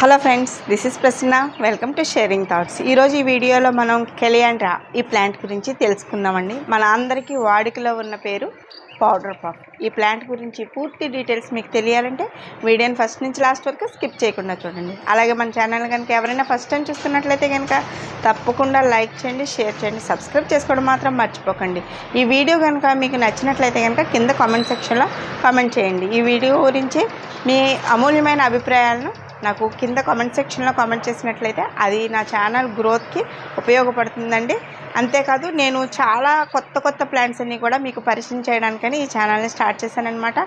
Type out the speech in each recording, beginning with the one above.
Hello friends this is Prasanna welcome to sharing thoughts ఈరోజు ఈ వీడియోలో మనం కెలియాండ్రా ఈ ప్లాంట్ గురించి తెలుసుకుందామండి. మన అందరికీ వాడుకలో ఉన్న పేరు పౌడర్ పఫ్ ఈ ప్లాంట్ గురించి పూర్తి డీటెయిల్స్ మీకు తెలియాలంటే వీడియోని ఫస్ట్ నుంచి లాస్ట్ వరకు స్కిప్ చేయకుండా చూడండి. అలాగే మన ఛానల్ కనుక ఎవరైనా ఫస్ట్ టైం చూస్తున్నట్లయితే కనుక తప్పకుండా లైక్ చేయండి షేర్ చేయండి సబ్స్క్రైబ్ చేసుకోవడం మాత్రం మర్చిపోకండి. ఈ వీడియో కనుక మీకు నచ్చినట్లయితే కనుక కింద కామెంట్ సెక్షన్లో కామెంట్ చేయండి. ఈ వీడియో గురించి మీ అమూల్యమైన అభిప్రాయాలను నాకు కింద కామెంట్ సెక్షన్లో కామెంట్ చేసినట్లయితే అది నా ఛానల్ గ్రోత్కి ఉపయోగపడుతుందండి. అంతేకాదు నేను చాలా కొత్త కొత్త ప్లాంట్స్ అన్నీ కూడా మీకు పరిచయం చేయడానికని ఈ ఛానల్ని స్టార్ట్ చేశానమాట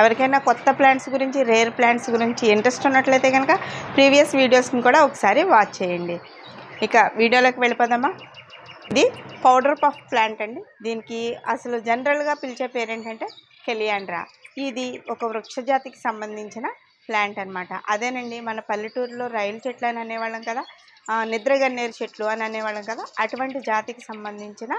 ఎవరికైనా కొత్త ప్లాంట్స్ గురించి రేర్ ప్లాంట్స్ గురించి ఇంట్రెస్ట్ ఉన్నట్లయితే కనుక ప్రీవియస్ వీడియోస్ని కూడా ఒకసారి వాచ్ చేయండి. ఇక వీడియోలోకి వెళ్ళిపోదామా? ఇది పౌడర్ పఫ్ ప్లాంట్ అండి. దీనికి అసలు జనరల్గా పిలిచే పేరు ఏంటంటే కెలియాండ్రా ఇది ఒక వృక్షజాతికి సంబంధించిన ప్లాంట్ అనమాట అదేనండి మన పల్లెటూరులో రైలు చెట్లు అని అనేవాళ్ళం కదా నిద్రగన్నేరు చెట్లు అని అనేవాళ్ళం కదా అటువంటి జాతికి సంబంధించిన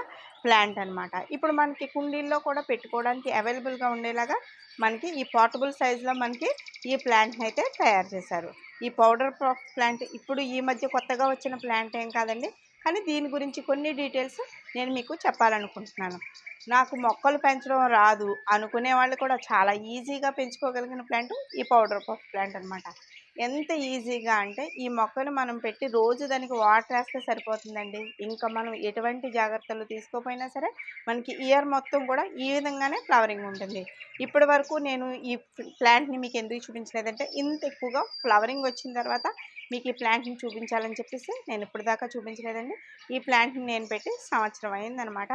ప్లాంట్ అనమాట ఇప్పుడు మనకి కుండీల్లో కూడా పెట్టుకోవడానికి అవైలబుల్గా ఉండేలాగా మనకి ఈ పోర్టబుల్ సైజులో మనకి ఈ ప్లాంట్ని అయితే తయారు చేశారు. ఈ పౌడర్ ప్లాంట్ ఇప్పుడు ఈ మధ్య కొత్తగా వచ్చిన ప్లాంట్ ఏం కాదండి కానీ దీని గురించి కొన్ని డీటెయిల్స్ నేను మీకు చెప్పాలనుకుంటున్నాను. నాకు మొక్కలు పెంచడం రాదు అనుకునే వాళ్ళు కూడా చాలా ఈజీగా పెంచుకోగలిగిన ప్లాంట్ ఈ పౌడర్ పఫ్ ప్లాంట్ అనమాట ఎంత ఈజీగా అంటే ఈ మొక్కను మనం పెట్టి రోజు దానికి వాటర్ వేస్తే సరిపోతుందండి. ఇంకా మనం ఎటువంటి జాగ్రత్తలు తీసుకోపోయినా సరే మనకి ఇయర్ మొత్తం కూడా ఈ విధంగానే ఫ్లవరింగ్ ఉంటుంది. ఇప్పటి వరకు నేను ఈ ప్లాంట్ని మీకు ఎందుకు చూపించలేదంటే ఇంత ఎక్కువగా ఫ్లవరింగ్ వచ్చిన తర్వాత మీకు ఈ ప్లాంట్ని చూపించాలని చెప్పేసి నేను ఇప్పటిదాకా చూపించలేదండి. ఈ ప్లాంట్ని నేను పెట్టి సంవత్సరం అయిందనమాట.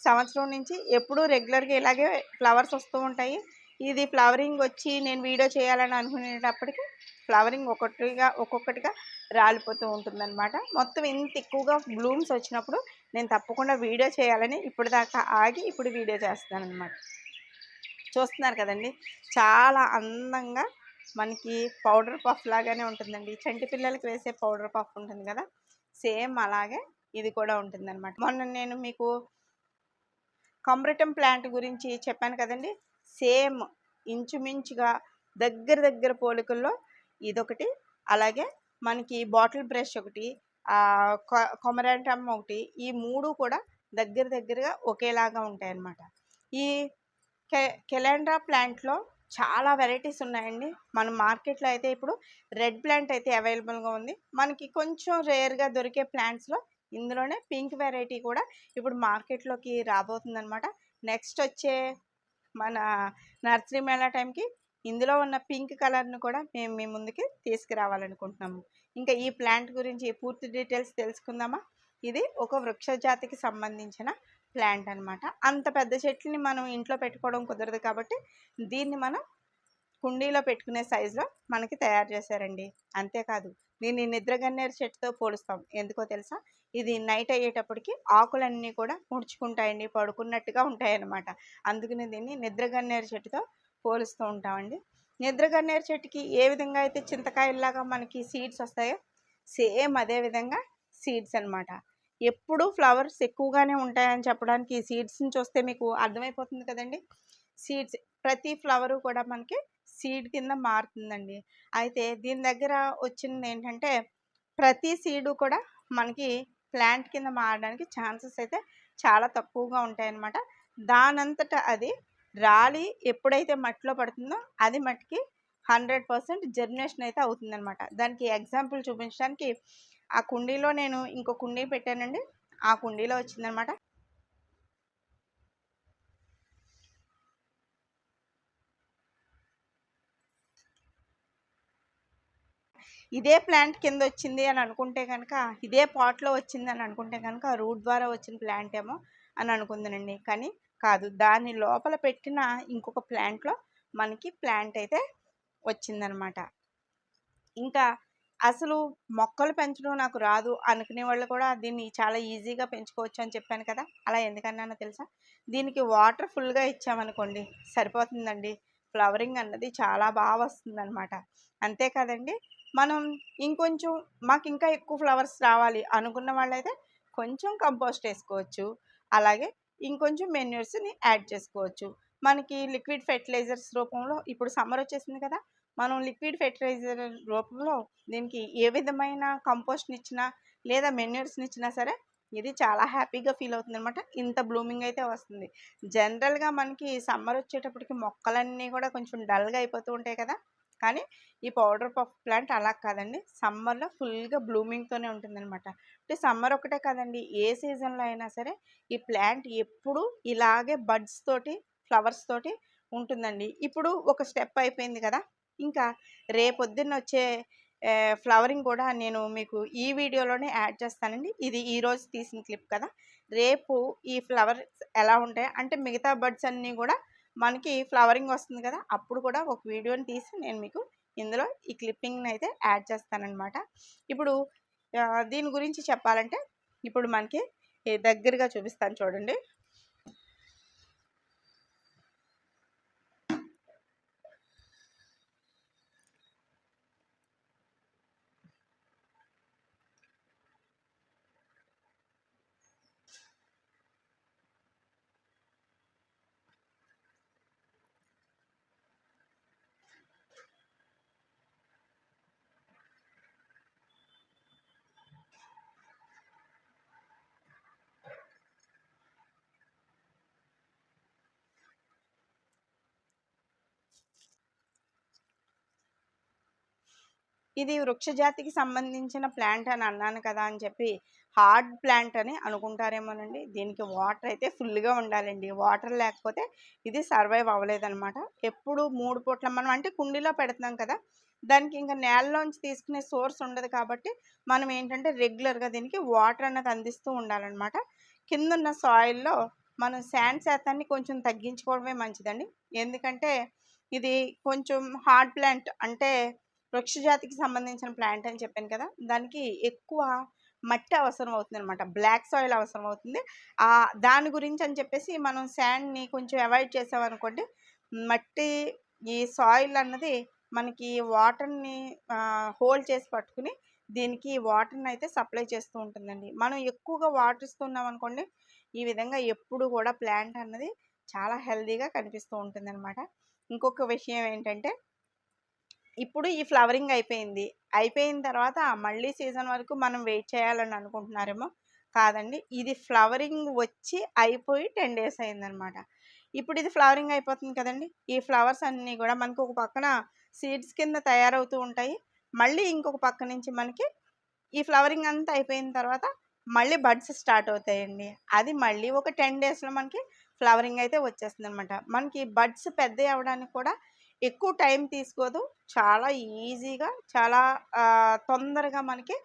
సంవత్సరం నుంచి ఎప్పుడూ రెగ్యులర్గా ఇలాగే ఫ్లవర్స్ వస్తూ ఉంటాయి. ఇది ఫ్లవరింగ్ వచ్చి నేను వీడియో చేయాలని అనుకునేటప్పటికి ఫ్లవరింగ్ ఒకటిగా ఒక్కొక్కటిగా రాలిపోతూ ఉంటుందన్నమాట. మొత్తం ఇంత ఎక్కువగా బ్లూమ్స్ వచ్చినప్పుడు నేను తప్పకుండా వీడియో చేయాలని ఇప్పటిదాకా ఆగి ఇప్పుడు వీడియో చేస్తాను అనమాట చూస్తున్నారు కదండి? చాలా అందంగా మనకి పౌడర్ పఫ్ లాగానే ఉంటుందండి. చంటి పిల్లలకి వేసే పౌడర్ పఫ్ ఉంటుంది కదా? సేమ్ అలాగే ఇది కూడా ఉంటుందన్నమాట. మొన్న నేను మీకు కంబ్రిటం ప్లాంట్ గురించి చెప్పాను కదండి? సేమ్ ఇంచుమించుగా దగ్గర దగ్గర పోలికల్లో ఇదొకటి. అలాగే మనకి బాటిల్ బ్రష్ ఒకటి కొమరాంటమ్ ఒకటి ఈ మూడు కూడా దగ్గర దగ్గరగా ఒకేలాగా ఉంటాయి అన్నమాట ఈ కె కెలాండ్రా ప్లాంట్లో చాలా వెరైటీస్ ఉన్నాయండి. మన మార్కెట్లో అయితే ఇప్పుడు రెడ్ ప్లాంట్ అయితే అవైలబుల్గా ఉంది. మనకి కొంచెం రేర్గా దొరికే ప్లాంట్స్లో ఇందులోనే పింక్ వెరైటీ కూడా ఇప్పుడు మార్కెట్లోకి రాబోతుందన్నమాట. నెక్స్ట్ వచ్చే మన నర్సరీ మేళా టైంకి ఇందులో ఉన్న పింక్ కలర్ను కూడా మేము మీ ముందుకి తీసుకురావాలనుకుంటున్నాము. ఇంకా ఈ ప్లాంట్ గురించి పూర్తి డీటెయిల్స్ తెలుసుకుందామా? ఇది ఒక వృక్ష జాతికి సంబంధించిన ప్లాంట్ అన్నమాట. అంత పెద్ద చెట్లని మనం ఇంట్లో పెట్టుకోవడం కుదరదు కాబట్టి దీన్ని మనం కుండీలో పెట్టుకునే సైజులో మనకి తయారు చేశారండి. అంతేకాదు దీన్ని నిద్రగన్నేరు చెట్టుతో పోలుస్తాం. ఎందుకో తెలుసా? ఇది నైట్ అయ్యేటప్పటికి ఆకులన్నీ కూడా ముడుచుకుంటాయండి పడుకున్నట్టుగా ఉంటాయన్నమాట. అందుకని దీన్ని నిద్రగన్నేరు చెట్టుతో పోలుస్తూ ఉంటామండి. నిద్రగన్నేరు చెట్టుకి ఏ విధంగా అయితే చింతకాయల్లాగా మనకి సీడ్స్ వస్తాయో సేమ్ అదే విధంగా సీడ్స్ అనమాట ఎప్పుడు ఫ్లవర్స్ ఎక్కువగానే ఉంటాయని చెప్పడానికి ఈ సీడ్స్ని చూస్తే మీకు అర్థమైపోతుంది కదండి. సీడ్స్ ప్రతి ఫ్లవరు కూడా మనకి సీడ్ కింద మారుతుందండి. అయితే దీని దగ్గర వచ్చింది ఏంటంటే ప్రతి సీడు కూడా మనకి ప్లాంట్ కింద మారడానికి ఛాన్సెస్ అయితే చాలా తక్కువగా ఉంటాయన్నమాట. దానంతట అది రాలి ఎప్పుడైతే మట్టిలో పడుతుందో అది మట్టికి హండ్రెడ్ పర్సెంట్ జర్మినేషన్ అయితే అవుతుందన్నమాట. దానికి ఎగ్జాంపుల్ చూపించడానికి ఆ కుండీలో నేను ఇంకో కుండీ పెట్టానండి. ఆ కుండీలో వచ్చిందనమాట ఇదే ప్లాంట్ కింద వచ్చింది అని అనుకుంటే కనుక ఇదే పాట్లో వచ్చింది అని అనుకుంటే కనుక రూట్ ద్వారా వచ్చిన ప్లాంట్ ఏమో అని అనుకుందానండి. కానీ కాదు. దాని లోపల పెట్టిన ఇంకొక ప్లాంట్లో మనకి ప్లాంట్ అయితే వచ్చిందనమాట. ఇంకా అసలు మొక్కలు పెంచడం నాకు రాదు. అనుకునే వాళ్ళు కూడా దీన్ని చాలా ఈజీగా పెంచుకోవచ్చు అని చెప్పాను కదా! అలా ఎందుకన్నానో తెలుసా? దీనికి వాటర్ ఫుల్గా ఇచ్చామనుకోండి సరిపోతుందండి. ఫ్లవరింగ్ అన్నది చాలా బాగా వస్తుందన్నమాట అంతేకాదండి మనం ఇంకొంచెం మాకు ఇంకా ఎక్కువ ఫ్లవర్స్ రావాలి అనుకున్న వాళ్ళైతే కొంచెం కంపోస్ట్ వేసుకోవచ్చు. అలాగే ఇంకొంచెం మెన్యూర్స్ని యాడ్ చేసుకోవచ్చు. మనకి లిక్విడ్ ఫెర్టిలైజర్స్ రూపంలో ఇప్పుడు సమ్మర్ వచ్చేసింది కదా మనం లిక్విడ్ ఫెర్టిలైజర్ రూపంలో దీనికి ఏ విధమైన కంపోస్ట్ని ఇచ్చినా లేదా మెన్యూర్స్ని ఇచ్చినా సరే ఇది చాలా హ్యాపీగా ఫీల్ అవుతుంది అనమాట ఇంత బ్లూమింగ్ అయితే వస్తుంది. జనరల్గా మనకి సమ్మర్ వచ్చేటప్పటికి మొక్కలన్నీ కూడా కొంచెం డల్గా అయిపోతూ ఉంటాయి కదా కానీ ఈ పౌడర్ పఫ్ ప్లాంట్ అలా కాదండి. సమ్మర్లో ఫుల్గా బ్లూమింగ్తోనే ఉంటుందన్నమాట. అంటే సమ్మర్ ఒకటే కాదండి. ఏ సీజన్లో అయినా సరే ఈ ప్లాంట్ ఎప్పుడు ఇలాగే బడ్స్ తోటి ఫ్లవర్స్ తోటి ఉంటుందండి. ఇప్పుడు ఒక స్టెప్ అయిపోయింది కదా! ఇంకా రేపొద్దున్న వచ్చే ఫ్లవరింగ్ కూడా నేను మీకు ఈ వీడియోలోనే యాడ్ చేస్తానండి. ఇది ఈరోజు తీసిన క్లిప్ కదా! రేపు ఈ ఫ్లవర్స్ ఎలా ఉంటాయి? అంటే మిగతా బర్డ్స్ అన్నీ కూడా మనకి ఫ్లవరింగ్ వస్తుంది కదా అప్పుడు కూడా ఒక వీడియోని తీసి నేను మీకు ఇందులో ఈ క్లిప్పింగ్ని అయితే యాడ్ చేస్తానన్నమాట. ఇప్పుడు దీని గురించి చెప్పాలంటే ఇప్పుడు మనకి దగ్గరగా చూపిస్తాను చూడండి. ఇది వృక్ష జాతికి సంబంధించిన ప్లాంట్ అని అన్నాను కదా అని చెప్పి హార్డ్ ప్లాంట్ అని అనుకుంటారేమోనండి. దీనికి వాటర్ అయితే ఫుల్గా ఉండాలండి. వాటర్ లేకపోతే ఇది సర్వైవ్ అవ్వలేదన్నమాట. ఎప్పుడు మూడు పూట్ల మనం అంటే కుండీలో పెడతాం కదా దానికి ఇంకా నేలలోంచి తీసుకునే సోర్స్ ఉండదు కాబట్టి మనం ఏంటంటే రెగ్యులర్గా దీనికి వాటర్ అన్నది అందిస్తూ ఉండాలన్నమాట. కిందున్న సాయిల్లో మనం శాండ్ శాతాన్ని కొంచెం తగ్గించుకోవడమే మంచిదండి. ఎందుకంటే ఇది కొంచెం హార్డ్ ప్లాంట్ అంటే వృక్ష జాతికి సంబంధించిన ప్లాంట్ అని చెప్పాను కదా! దానికి ఎక్కువ మట్టి అవసరం అవుతుంది అనమాట బ్లాక్ సాయిల్ అవసరం అవుతుంది. దాని గురించి అని చెప్పేసి మనం శాండ్ని కొంచెం అవాయిడ్ చేసామనుకోండి మట్టి ఈ సాయిల్ అన్నది మనకి వాటర్ని హోల్డ్ చేసి పట్టుకుని దీనికి వాటర్ని అయితే సప్లై చేస్తూ ఉంటుందండి. మనం ఎక్కువగా వాటర్ ఇస్తున్నాం అనుకోండి ఈ విధంగా ఎప్పుడు కూడా ప్లాంట్ అన్నది చాలా హెల్దీగా కనిపిస్తూ ఉంటుందనమాట ఇంకొక విషయం ఏంటంటే ఇప్పుడు ఈ ఫ్లవరింగ్ అయిపోయింది. అయిపోయిన తర్వాత మళ్ళీ సీజన్ వరకు మనం వెయిట్ చేయాలని అనుకుంటున్నారేమో కాదండి. ఇది ఫ్లవరింగ్ వచ్చి అయిపోయి టెన్ డేస్ అయిందనమాట. ఇప్పుడు ఇది ఫ్లవరింగ్ అయిపోతుంది కదండి. ఈ ఫ్లవర్స్ అన్నీ కూడా మనకు ఒక పక్కన సీడ్స్ కింద తయారవుతూ ఉంటాయి. మళ్ళీ ఇంకొక పక్క నుంచి మనకి ఈ ఫ్లవరింగ్ అంతా అయిపోయిన తర్వాత మళ్ళీ బడ్స్ స్టార్ట్ అవుతాయండి. అది మళ్ళీ ఒక టెన్ డేస్లో మనకి ఫ్లవరింగ్ అయితే వచ్చేస్తుంది అనమాట మనకి బడ్స్ పెద్ద అవ్వడానికి కూడా ఎక్కువ టైం తీసుకోదు. చాలా ఈజీగా చాలా తొందరగా మనకి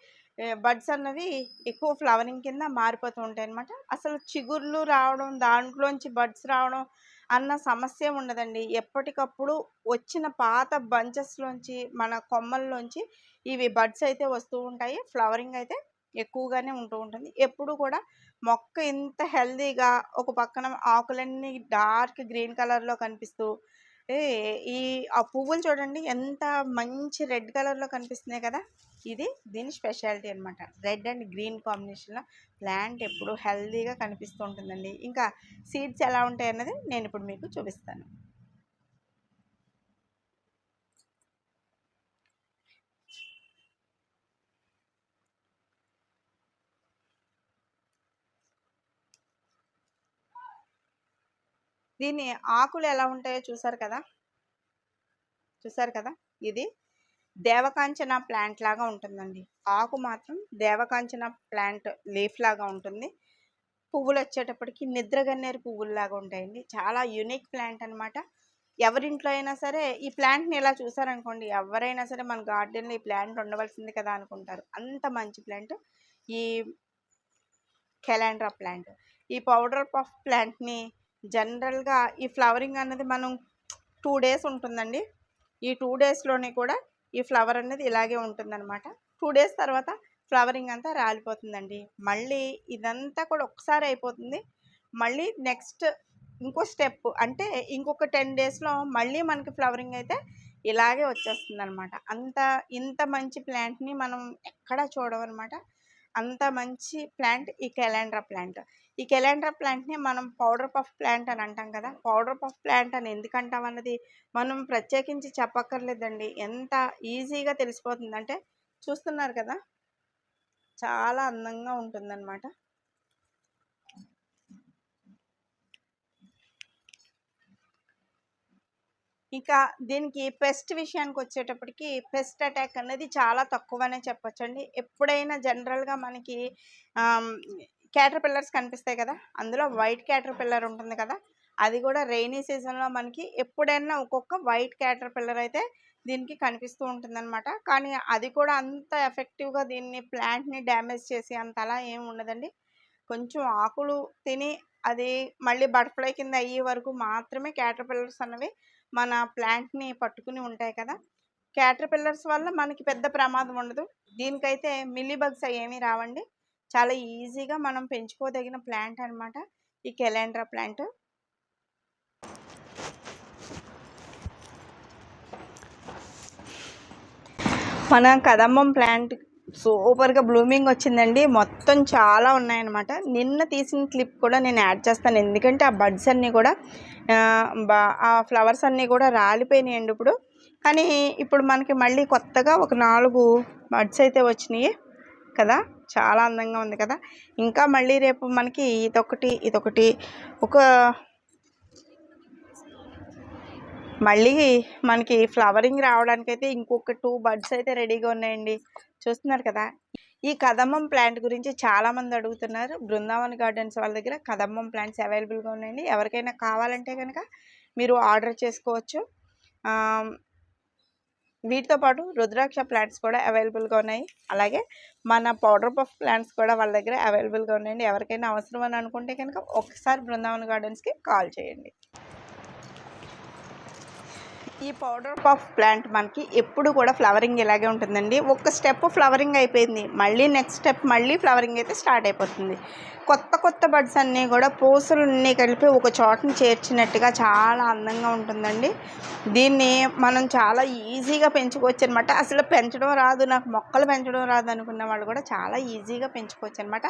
బడ్స్ అన్నవి ఎక్కువ ఫ్లవరింగ్ కింద మారిపోతూ ఉంటాయి అనమాట అసలు చిగుర్లు రావడం దాంట్లోంచి బడ్స్ రావడం అన్న సమస్య ఉండదండి. ఎప్పటికప్పుడు వచ్చిన పాత బంచెస్లోంచి మన కొమ్మల్లోంచి ఇవి బడ్స్ అయితే వస్తూ ఉంటాయి. ఫ్లవరింగ్ అయితే ఎక్కువగానే ఉంటూ ఉంటుంది. ఎప్పుడు కూడా మొక్క ఇంత హెల్దీగా ఒక పక్కన ఆకులన్నీ డార్క్ గ్రీన్ కలర్లో కనిపిస్తూ ఈ ఆ పువ్వులు చూడండి ఎంత మంచి రెడ్ కలర్లో కనిపిస్తున్నాయి కదా! ఇది దీని స్పెషాలిటీ అనమాట రెడ్ అండ్ గ్రీన్ కాంబినేషన్లో ప్లాంట్ ఎప్పుడు హెల్దీగా కనిపిస్తూ ఉంటుందండి. ఇంకా సీడ్స్ ఎలా ఉంటాయి అన్నది నేను ఇప్పుడు మీకు చూపిస్తాను. దీని ఆకులు ఎలా ఉంటాయో చూసారు కదా? చూసారు కదా? ఇది దేవకాంచన ప్లాంట్ లాగా ఉంటుందండి. ఆకు మాత్రం దేవకాంచన ప్లాంట్ లీఫ్ లాగా ఉంటుంది. పువ్వులు వచ్చేటప్పటికి నిద్రగన్నేరు పువ్వుల్లాగా ఉంటాయండి. చాలా యూనిక్ ప్లాంట్ అనమాట ఎవరింట్లో అయినా సరే ఈ ప్లాంట్ని ఇలా చూసారనుకోండి ఎవరైనా సరే మన గార్డెన్లో ఈ ప్లాంట్ ఉండవలసింది కదా అనుకుంటారు. అంత మంచి ప్లాంట్. ఈ కెలాండ్రా ప్లాంట్. ఈ పౌడర్ పఫ్ ప్లాంట్ని జనరల్గా ఈ ఫ్లవరింగ్ అన్నది మనం టూ డేస్ ఉంటుందండి. ఈ టూ డేస్లోనే కూడా ఈ ఫ్లవర్ అనేది ఇలాగే ఉంటుందన్నమాట. టూ డేస్ తర్వాత ఫ్లవరింగ్ అంతా రాలిపోతుందండి. మళ్ళీ ఇదంతా కూడా ఒకసారి అయిపోతుంది. మళ్ళీ నెక్స్ట్ ఇంకో స్టెప్ అంటే ఇంకొక టెన్ డేస్లో మళ్ళీ మనకి ఫ్లవరింగ్ అయితే ఇలాగే వచ్చేస్తుంది అనమాట అంత ఇంత మంచి ప్లాంట్ని మనం ఎక్కడా చూడమన్నమాట అంత మంచి ప్లాంట్ ఈ కెలాండ్రా ప్లాంట్. ఈ కెలాండ్రా ప్లాంట్ని మనం పౌడర్ పఫ్ ప్లాంట్ అని అంటాం కదా పౌడర్ పఫ్ ప్లాంట్ అని ఎందుకంటాం అన్నది మనం ప్రత్యేకించి చెప్పక్కర్లేదండి. ఎంత ఈజీగా తెలిసిపోతుందంటే చూస్తున్నారు కదా చాలా అందంగా ఉంటుందన్నమాట. ఇంకా దీనికి పెస్ట్ విషయానికి వచ్చేటప్పటికి పెస్ట్ అటాక్ అనేది చాలా తక్కువనే చెప్పొచ్చండి. ఎప్పుడైనా జనరల్గా మనకి క్యాటర్ పిల్లర్స్ కనిపిస్తాయి కదా? అందులో వైట్ క్యాటర్ పిల్లర్ ఉంటుంది కదా? అది కూడా రెయినీ సీజన్లో మనకి ఎప్పుడైనా ఒక్కొక్క వైట్ క్యాటర్ పిల్లర్ అయితే దీనికి కనిపిస్తూ ఉంటుందన్నమాట. కానీ అది కూడా అంత ఎఫెక్టివ్గా దీన్ని ప్లాంట్ని డ్యామేజ్ చేసి అంత అలా ఏమి ఉండదండి. కొంచెం ఆకులు తిని అది మళ్ళీ బటర్ఫ్లై కింద అయ్యే వరకు మాత్రమే క్యాటర్ పిల్లర్స్ అన్నవి మన ప్లాంట్ని పట్టుకుని ఉంటాయి కదా? క్యాటర్ పిల్లర్స్ వల్ల మనకి పెద్ద ప్రమాదం ఉండదు. దీనికైతే మిల్లీ బగ్స్ ఏమీ రావండి. చాలా ఈజీగా మనం పెంచుకోదగిన ప్లాంట్ అనమాట ఈ కెలాండ్రా ప్లాంట్. మన కదంబం ప్లాంట్ సూపర్గా బ్లూమింగ్ వచ్చిందండి. మొత్తం చాలా ఉన్నాయన్నమాట. నిన్న తీసిన క్లిప్ కూడా నేను యాడ్ చేస్తాను. ఎందుకంటే ఆ బడ్స్ అన్నీ కూడా ఆ ఫ్లవర్స్ అన్నీ కూడా రాలిపోయినాయండి ఇప్పుడు. కానీ ఇప్పుడు మనకి మళ్ళీ కొత్తగా ఒక నాలుగు బడ్స్ అయితే వచ్చినాయి కదా. చాలా అందంగా ఉంది కదా. ఇంకా మళ్ళీ రేపు మనకి ఇదొకటి ఇదొకటి. ఒక మళ్ళీ మనకి ఫ్లవరింగ్ రావడానికైతే ఇంకొక టూ బర్డ్స్ అయితే రెడీగా ఉన్నాయండి. చూస్తున్నారు కదా. ఈ కదమ్మం ప్లాంట్ గురించి చాలామంది అడుగుతున్నారు. బృందావన్ గార్డెన్స్ వాళ్ళ దగ్గర కదమ్మం ప్లాంట్స్ అవైలబుల్గా ఉన్నాయండి. ఎవరికైనా కావాలంటే కనుక మీరు ఆర్డర్ చేసుకోవచ్చు. వీటితో పాటు రుద్రాక్ష ప్లాంట్స్ కూడా అవైలబుల్గా ఉన్నాయి. అలాగే మన పౌడర్ పఫ్ ప్లాంట్స్ కూడా వాళ్ళ దగ్గర అవైలబుల్గా ఉన్నాయండి. ఎవరికైనా అవసరం అని అనుకుంటే కనుక ఒకసారి బృందావన్ గార్డెన్స్కి కాల్ చేయండి. ఈ పౌడర్ పఫ్ ప్లాంట్ మనకి ఎప్పుడు కూడా ఫ్లవరింగ్ ఇలాగే ఉంటుందండి. ఒక స్టెప్ ఫ్లవరింగ్ అయిపోయింది. మళ్ళీ నెక్స్ట్ స్టెప్ మళ్ళీ ఫ్లవరింగ్ అయితే స్టార్ట్ అయిపోతుంది. కొత్త కొత్త బడ్స్ అన్నీ కూడా పూసలన్నీ కలిపి ఒక చోటని చేర్చినట్టుగా చాలా అందంగా ఉంటుందండి. దీన్ని మనం చాలా ఈజీగా పెంచుకోవచ్చు అనమాట అసలు పెంచడం రాదు. నాకు మొక్కలు పెంచడం రాదు అనుకున్న వాళ్ళు కూడా చాలా ఈజీగా పెంచుకోవచ్చు అనమాట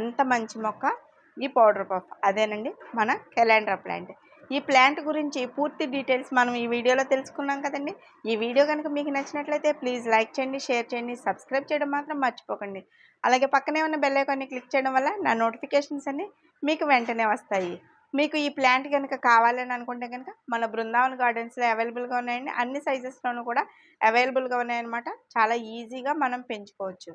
అంత మంచి మొక్క ఈ పౌడర్ పఫ్ అదేనండి మన కెలాండ్రా ప్లాంట్ ఈ ప్లాంట్ గురించి పూర్తి డీటెయిల్స్ మనం ఈ వీడియోలో తెలుసుకున్నాం కదండి. ఈ వీడియో కనుక మీకు నచ్చినట్లయితే ప్లీజ్ లైక్ చేయండి షేర్ చేయండి సబ్స్క్రైబ్ చేయడం మాత్రం మర్చిపోకండి. అలాగే పక్కనే ఉన్న బెల్ ఐకాన్ని క్లిక్ చేయడం వల్ల నా నోటిఫికేషన్స్ అన్నీ మీకు వెంటనే వస్తాయి. మీకు ఈ ప్లాంట్ కనుక కావాలని అనుకుంటే కనుక మన బృందావన్ గార్డెన్స్లో అవైలబుల్గా ఉన్నాయండి. అన్ని సైజెస్లోనూ కూడా అవైలబుల్గా ఉన్నాయన్నమాట. చాలా ఈజీగా మనం పెంచుకోవచ్చు.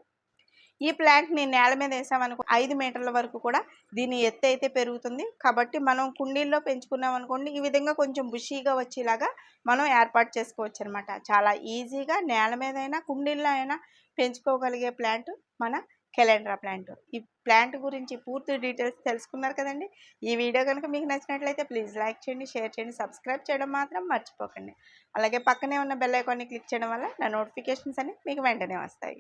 ఈ ప్లాంట్ని నేల మీద వేసామనుకో ఐదు మీటర్ల వరకు కూడా దీని ఎత్తు అయితే పెరుగుతుంది. కాబట్టి మనం కుండీల్లో పెంచుకున్నాం అనుకోండి ఈ విధంగా కొంచెం బుషీగా వచ్చేలాగా మనం ఏర్పాటు చేసుకోవచ్చు అనమాట చాలా ఈజీగా నేల మీద అయినా కుండీల్లో అయినా పెంచుకోగలిగే ప్లాంట్ మన కెలెండ్రా ప్లాంట్. ఈ ప్లాంట్ గురించి పూర్తి డీటెయిల్స్ తెలుసుకున్నారు కదండి. ఈ వీడియో కనుక మీకు నచ్చినట్లయితే ప్లీజ్ లైక్ చేయండి షేర్ చేయండి సబ్స్క్రైబ్ చేయడం మాత్రం మర్చిపోకండి. అలాగే పక్కనే ఉన్న బెల్ ఐకాన్ని క్లిక్ చేయడం వల్ల నా నోటిఫికేషన్స్ అన్ని మీకు వెంటనే వస్తాయి.